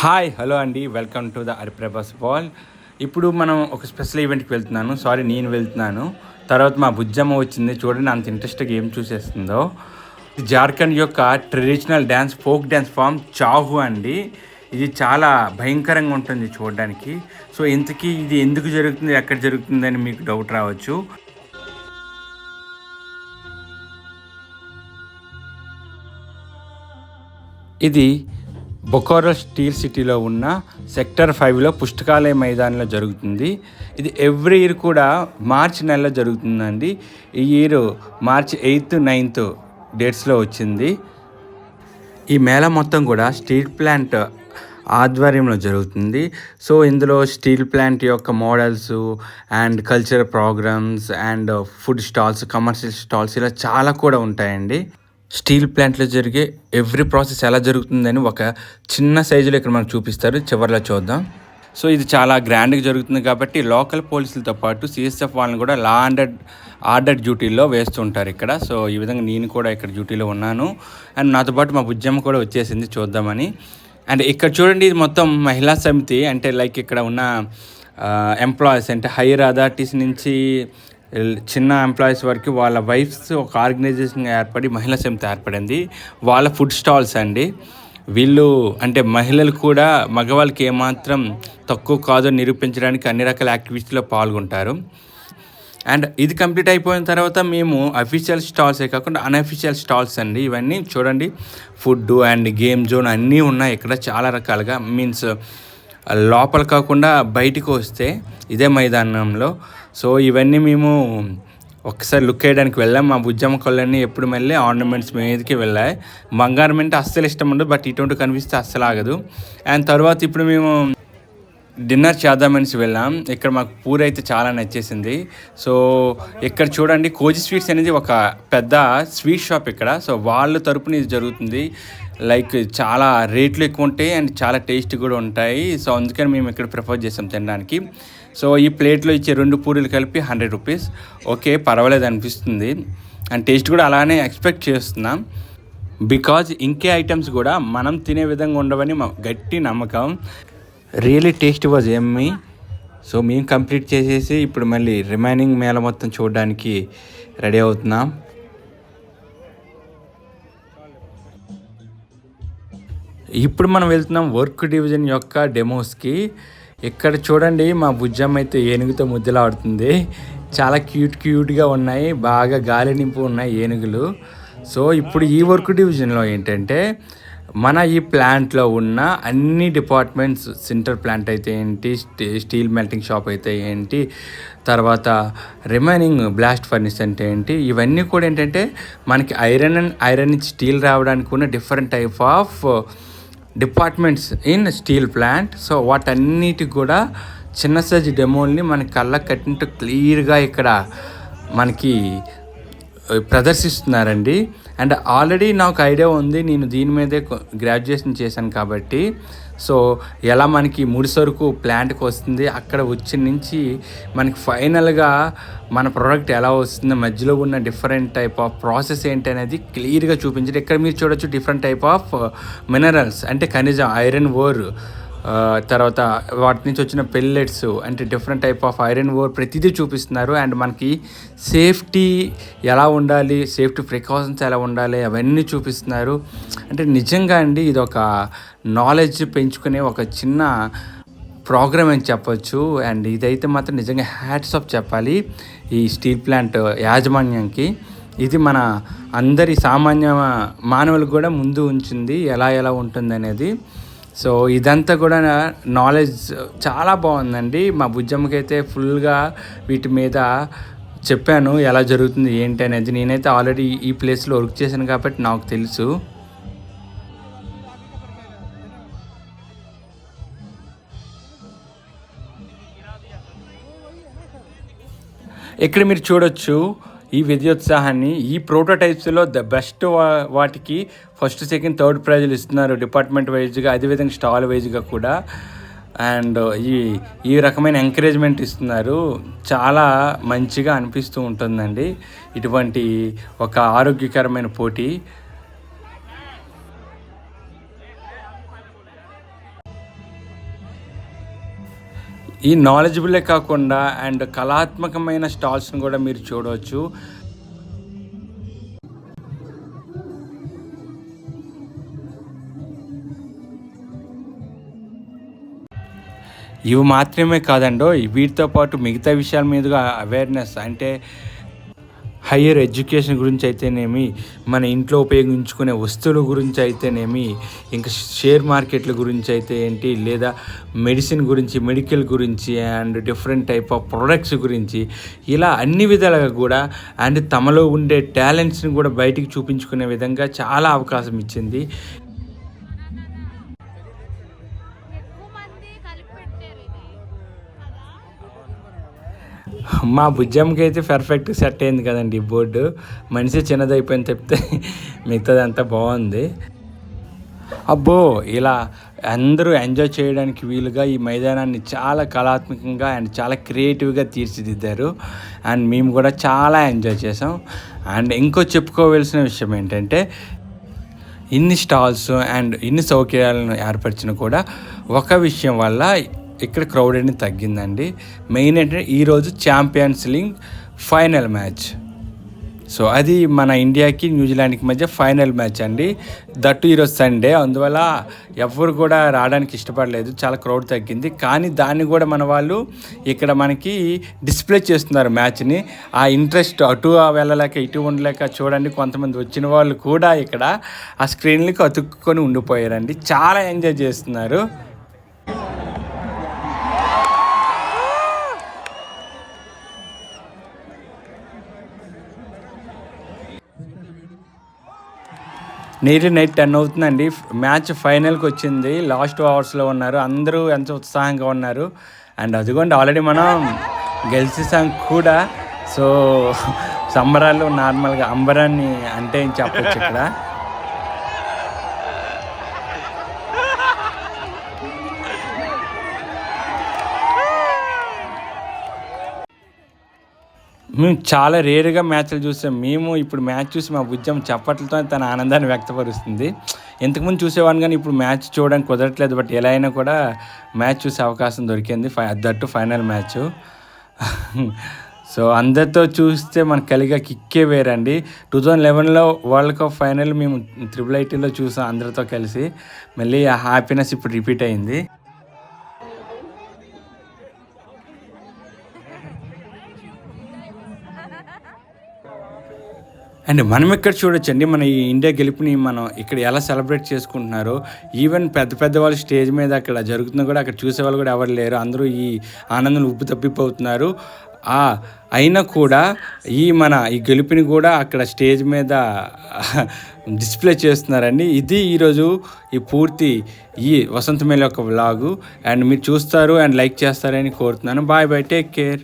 Hi hello అండి welcome to the అరిప్రభాస్ బాల్ ఇప్పుడు మనం ఒక స్పెషల్ ఈవెంట్కి వెళ్తున్నాను. సారీ నేను వెళ్తున్నాను. తర్వాత మా బుజ్జమ్మ వచ్చింది. చూడండి అంత ఇంట్రెస్ట్గా ఏం చూసేస్తుందో. జార్ఖండ్ యొక్క traditional dance folk dance form Chhau అండి. ఇది చాలా భయంకరంగా ఉంటుంది చూడడానికి. సో ఇంతకీ ఇది ఎందుకు జరుగుతుంది? ఎక్కడ జరుగుతుంది అని మీకు డౌట్ రావచ్చు. ఇది బొకోరో స్టీల్ సిటీలో ఉన్న సెక్టర్ ఫైవ్లో పుస్తకాలయ మైదానంలో జరుగుతుంది. ఇది ఎవ్రీ ఇయర్ కూడా మార్చ్ నెలలో జరుగుతుందండి. ఈ ఇయర్ మార్చ్ ఎయిత్ నైన్త్ డేట్స్లో వచ్చింది. ఈ మేళ మొత్తం కూడా స్టీల్ ప్లాంట్ ఆధ్వర్యంలో జరుగుతుంది. సో ఇందులో స్టీల్ ప్లాంట్ యొక్క models and culture programmes and food stalls commercial stalls ఇలా చాలా కూడా ఉంటాయండి. స్టీల్ ప్లాంట్లో జరిగే ఎవ్రీ ప్రాసెస్ ఎలా జరుగుతుందని ఒక చిన్న సైజులో ఇక్కడ మనకు చూపిస్తారు. చివరిలో చూద్దాం. సో ఇది చాలా గ్రాండ్గా జరుగుతుంది కాబట్టి లోకల్ పోలీసులతో పాటు సిఎస్ఎఫ్ వాళ్ళని కూడా లా అండ్ ఆర్డర్ డ్యూటీలో వేస్తుంటారు ఇక్కడ. సో ఈ విధంగా నేను కూడా ఇక్కడ డ్యూటీలో ఉన్నాను. అండ్ నాతో పాటు మా బుజ్జమ్మ కూడా వచ్చేసింది చూద్దామని. అండ్ ఇక్కడ చూడండి ఇది మొత్తం మహిళా సమితి. అంటే లైక్ ఇక్కడ ఉన్న ఎంప్లాయీస్ అంటే హైయర్ అథారిటీస్ నుంచి చిన్న ఎంప్లాయీస్ వరకు వాళ్ళ వైఫ్స్ ఒక ఆర్గనైజేషన్ ఏర్పడి మహిళా సమితి ఏర్పడింది. వాళ్ళ ఫుడ్ స్టాల్స్ అండి. వీళ్ళు అంటే మహిళలు కూడా మగవాళ్ళకి ఏమాత్రం తక్కువ కాదో నిరూపించడానికి అన్ని రకాల యాక్టివిటీలో పాల్గొంటారు. అండ్ ఇది కంప్లీట్ అయిపోయిన తర్వాత మేము అఫీషియల్ స్టాల్సే కాకుండా అన్అఫీషియల్ స్టాల్స్ అండి. ఇవన్నీ చూడండి. ఫుడ్ అండ్ గేమ్ జోన్ అన్నీ ఉన్నాయి. ఇక్కడ చాలా రకాలుగా. మీన్స్ లోపల కాకుండా బయటికి వస్తే ఇదే మైదానంలో. సో ఇవన్నీ మేము ఒకసారి లుక్ వేయడానికి వెళ్ళాం. మా బుజ్జమ్మ కళ్ళన్నీ ఎప్పుడు మళ్ళీ ఆర్నమెంట్స్ మీదకి వెళ్ళాయి. బంగారం అంటే అస్సలు ఇష్టం ఉండదు బట్ ఇటువంటి కనిపిస్తే అస్సలు ఆగదు. అండ్ తర్వాత ఇప్పుడు మేము డిన్నర్ చేద్దామనేసి వెళ్ళాం. ఇక్కడ మాకు పూరి అయితే చాలా నచ్చేసింది. సో ఇక్కడ చూడండి కోజి స్వీట్స్ అనేది ఒక పెద్ద స్వీట్ షాప్ ఇక్కడ. సో వాళ్ళ తరపున ఇది జరుగుతుంది. లైక్ చాలా రేట్లు ఎక్కువ ఉంటాయి అండ్ చాలా టేస్ట్ కూడా ఉంటాయి. సో అందుకని మేము ఇక్కడ ప్రిఫర్ చేసాం తినడానికి. సో ఈ ప్లేట్లో ఇచ్చే రెండు పూరీలు కలిపి హండ్రెడ్ రూపీస్. ఓకే పర్వాలేదు అనిపిస్తుంది. అండ్ టేస్ట్ కూడా అలానే ఎక్స్పెక్ట్ చేస్తున్నాం. బికాజ్ ఇంకే ఐటమ్స్ కూడా మనం తినే విధంగా ఉండవని మా గట్టి నమ్మకం. Really taste was yummy so మేము కంప్లీట్ చేసేసి ఇప్పుడు మళ్ళీ రిమైనింగ్ మేళ మొత్తం చూడడానికి రెడీ అవుతున్నాం. ఇప్పుడు మనం వెళ్తున్నాం వర్క్ డివిజన్ యొక్క డెమోస్కి. ఇక్కడ చూడండి మా బుజ్జమ్మ అయితే ఏనుగుతో ముద్దలాడుతుంది. చాలా క్యూట్ క్యూట్గా ఉన్నాయి బాగా గాలి నింపు ఉన్నాయి ఏనుగులు. సో ఇప్పుడు ఈ వర్క్ డివిజన్లో ఏంటంటే మన ఈ ప్లాంట్లో ఉన్న అన్ని డిపార్ట్మెంట్స్ సింటర్ ప్లాంట్ అయితే ఏంటి స్టీల్ మెల్టింగ్ షాప్ అయితే ఏంటి తర్వాత రిమైనింగ్ బ్లాస్ట్ ఫర్నిస్ అంటే ఏంటి ఇవన్నీ కూడా ఏంటంటే మనకి ఐరన్ అండ్ ఐరన్ స్టీల్ రావడానికి ఉన్న different type of departments in steel plant. So వాటన్నిటికి కూడా చిన్న సైజు డెమోల్ని మన కళ్ళకు కట్టినట్టు క్లియర్గా ఇక్కడ మనకి ప్రదర్శిస్తున్నారండి. అండ్ ఆల్రెడీ నాకు ఐడియా ఉంది నేను దీని మీదే గ్రాడ్యుయేషన్ చేశాను కాబట్టి. సో ఎలా మనకి ముడి సరుకు ప్లాంట్కి వస్తుంది అక్కడ వచ్చిన నుంచి మనకి ఫైనల్గా మన ప్రోడక్ట్ ఎలా వస్తుంది మధ్యలో ఉన్న డిఫరెంట్ టైప్ ఆఫ్ ప్రాసెస్ ఏంటి అనేది క్లియర్గా చూపించారు ఇక్కడ మీరు చూడొచ్చు డిఫరెంట్ టైప్ ఆఫ్ మినరల్స్ అంటే ఖనిజం ఐరన్ ఓర్ తర్వాత వాటి నుంచి వచ్చిన పెల్లెట్స్ అంటే different type of iron ore ప్రతిదీ చూపిస్తున్నారు. అండ్ మనకి సేఫ్టీ ఎలా ఉండాలి సేఫ్టీ ప్రికాషన్స్ ఎలా ఉండాలి అవన్నీ చూపిస్తున్నారు. అంటే నిజంగా అండి ఇది ఒక నాలెడ్జ్ పెంచుకునే ఒక చిన్న ప్రోగ్రామ్ అని చెప్పొచ్చు. అండ్ ఇదైతే మాత్రం నిజంగా హ్యాట్స్ ఆఫ్ చెప్పాలి ఈ స్టీల్ ప్లాంట్ యాజమాన్యంకి. ఇది మన అందరి సామాన్య మానవులకు కూడా ముందు ఉంచింది. ఎలా ఎలా ఉంటుంది అనేది సో ఇదంతా కూడా నాలెడ్జ్ చాలా బాగుందండి. మా బుజ్జమ్మకి అయితే ఫుల్గా వీటి మీద చెప్పాను ఎలా జరుగుతుంది ఏంటి అనేది. నేనైతే ఆల్రెడీ ఈ ప్లేస్లో వర్క్ చేశాను కాబట్టి నాకు తెలుసు. ఇక్కడ మీరు చూడొచ్చు ఈ విద్యోత్సాహాన్ని ఈ ప్రోటోటైప్స్లో ద బెస్ట్ వాటికి ఫస్ట్ సెకండ్ థర్డ్ ప్రైజ్లు ఇస్తున్నారు డిపార్ట్మెంట్ వైజ్గా అదేవిధంగా స్టాల్ వైజ్గా కూడా. అండ్ ఈ ఈ రకమైన ఎంకరేజ్మెంట్ ఇస్తున్నారు. చాలా మంచిగా అనిపిస్తూ ఉంటుందండి. ఇటువంటి ఒక ఆరోగ్యకరమైన పోటీ. ఈ నాలెడ్జబులే కాకుండా అండ్ కళాత్మకమైన స్టాల్స్ని కూడా మీరు చూడవచ్చు. ఇవి మాత్రమే కాదండో వీటితో పాటు మిగతా విషయాల మీదుగా అవేర్నెస్ అంటే హయ్యర్ ఎడ్యుకేషన్ గురించి అయితేనేమి మన ఇంట్లో ఉపయోగించుకునే వస్తువుల గురించి అయితేనేమి ఇంకా షేర్ మార్కెట్ల గురించి అయితే ఏంటి లేదా మెడిసిన్ గురించి మెడికల్ గురించి and different type of products గురించి ఇలా అన్ని విధాలుగా కూడా అండ్ తమలో ఉండే టాలెంట్స్ని కూడా బయటికి చూపించుకునే విధంగా చాలా అవకాశం ఇచ్చింది. మా బుజ్జమ్మకి అయితే పర్ఫెక్ట్ సెట్ అయింది కదండి ఈ బోర్డు మనిషి చిన్నదైపోయింది చెప్తే మిగతాదంతా బాగుంది. అబ్బో ఇలా అందరూ ఎంజాయ్ చేయడానికి వీలుగా ఈ మైదానాన్ని చాలా కళాత్మకంగా అండ్ చాలా క్రియేటివ్గా తీర్చిదిద్దారు. అండ్ మేము కూడా చాలా ఎంజాయ్ చేసాం అండ్ ఇంకో చెప్పుకోవాల్సిన విషయం ఏంటంటే ఇన్ని స్టాల్స్ అండ్ ఇన్ని సౌకర్యాలను ఏర్పరిచిన కూడా ఒక విషయం వల్ల ఇక్కడ క్రౌడ్ అనేది తగ్గిందండి. మెయిన్ ఏంటంటే ఈరోజు Champions League final match so అది మన ఇండియాకి న్యూజిలాండ్కి మధ్య ఫైనల్ మ్యాచ్ అండి. దట్టు ఈరోజు సండే అందువల్ల ఎవరు కూడా రావడానికి ఇష్టపడలేదు. చాలా క్రౌడ్ తగ్గింది. కానీ దాన్ని కూడా మన వాళ్ళు ఇక్కడ మనకి డిస్ప్లే చేస్తున్నారు మ్యాచ్ని ఆ ఇంట్రెస్ట్ అటు వెళ్ళలేక ఇటు ఉండలేక చూడండి. కొంతమంది వచ్చిన వాళ్ళు కూడా ఇక్కడ ఆ స్క్రీన్లకి అతుక్కుని ఉండిపోయారండి. చాలా ఎంజాయ్ చేస్తున్నారు. నేటి నైట్ టెన్ అవుతుందండి. మ్యాచ్ ఫైనల్కి వచ్చింది. లాస్ట్ అవర్స్లో ఉన్నారు. అందరూ ఎంత ఉత్సాహంగా ఉన్నారు. అండ్ అదిగోండి ఆల్రెడీ మనం గెలిచేసాం కూడా. సో సంబరాలు నార్మల్గా అంబరాన్ని అంటే ఏం ఇక్కడ? మేము చాలా రేరుగా మ్యాచ్లు చూసాం. మేము ఇప్పుడు మ్యాచ్ చూసి మా ఉద్యమం చప్పట్లతో తన ఆనందాన్ని వ్యక్తపరుస్తుంది. ఇంతకుముందు చూసేవాడిని కానీ ఇప్పుడు మ్యాచ్ చూడడానికి కుదరట్లేదు. బట్ ఎలా అయినా కూడా మ్యాచ్ చూసే అవకాశం దొరికింది. ఫై దట్టు ఫైనల్ మ్యాచ్. సో అందరితో చూస్తే మనకు కలిగే కిక్కే వేరండి. టూ థౌజండ్ లెవెన్లో వరల్డ్ కప్ ఫైనల్ మేము త్రిబుల్ ఐటీలో చూసాం అందరితో కలిసి. మళ్ళీ ఆ హ్యాపీనెస్ ఇప్పుడు రిపీట్ అయింది. అండ్ మనం ఇక్కడ చూడొచ్చండి? మన ఈ ఇండియా గెలుపుని మనం ఇక్కడ ఎలా సెలబ్రేట్ చేసుకుంటున్నారో ఈవెన్ పెద్ద పెద్ద వాళ్ళు స్టేజ్ మీద అక్కడ జరుగుతున్నా కూడా అక్కడ చూసే వాళ్ళు కూడా ఎవరు లేరు. అందరూ ఈ ఆనందం ఉప్పు తప్పిపోతున్నారు అయినా కూడా ఈ మన ఈ గెలుపుని కూడా అక్కడ స్టేజ్ మీద డిస్ప్లే చేస్తున్నారండి. ఇది ఈరోజు ఈ పూర్తి ఈ వసంతమేళ యొక్క వ్లాగు. అండ్ మీరు చూస్తారు అండ్ లైక్ చేస్తారని కోరుతున్నాను. Bye bye. Take care.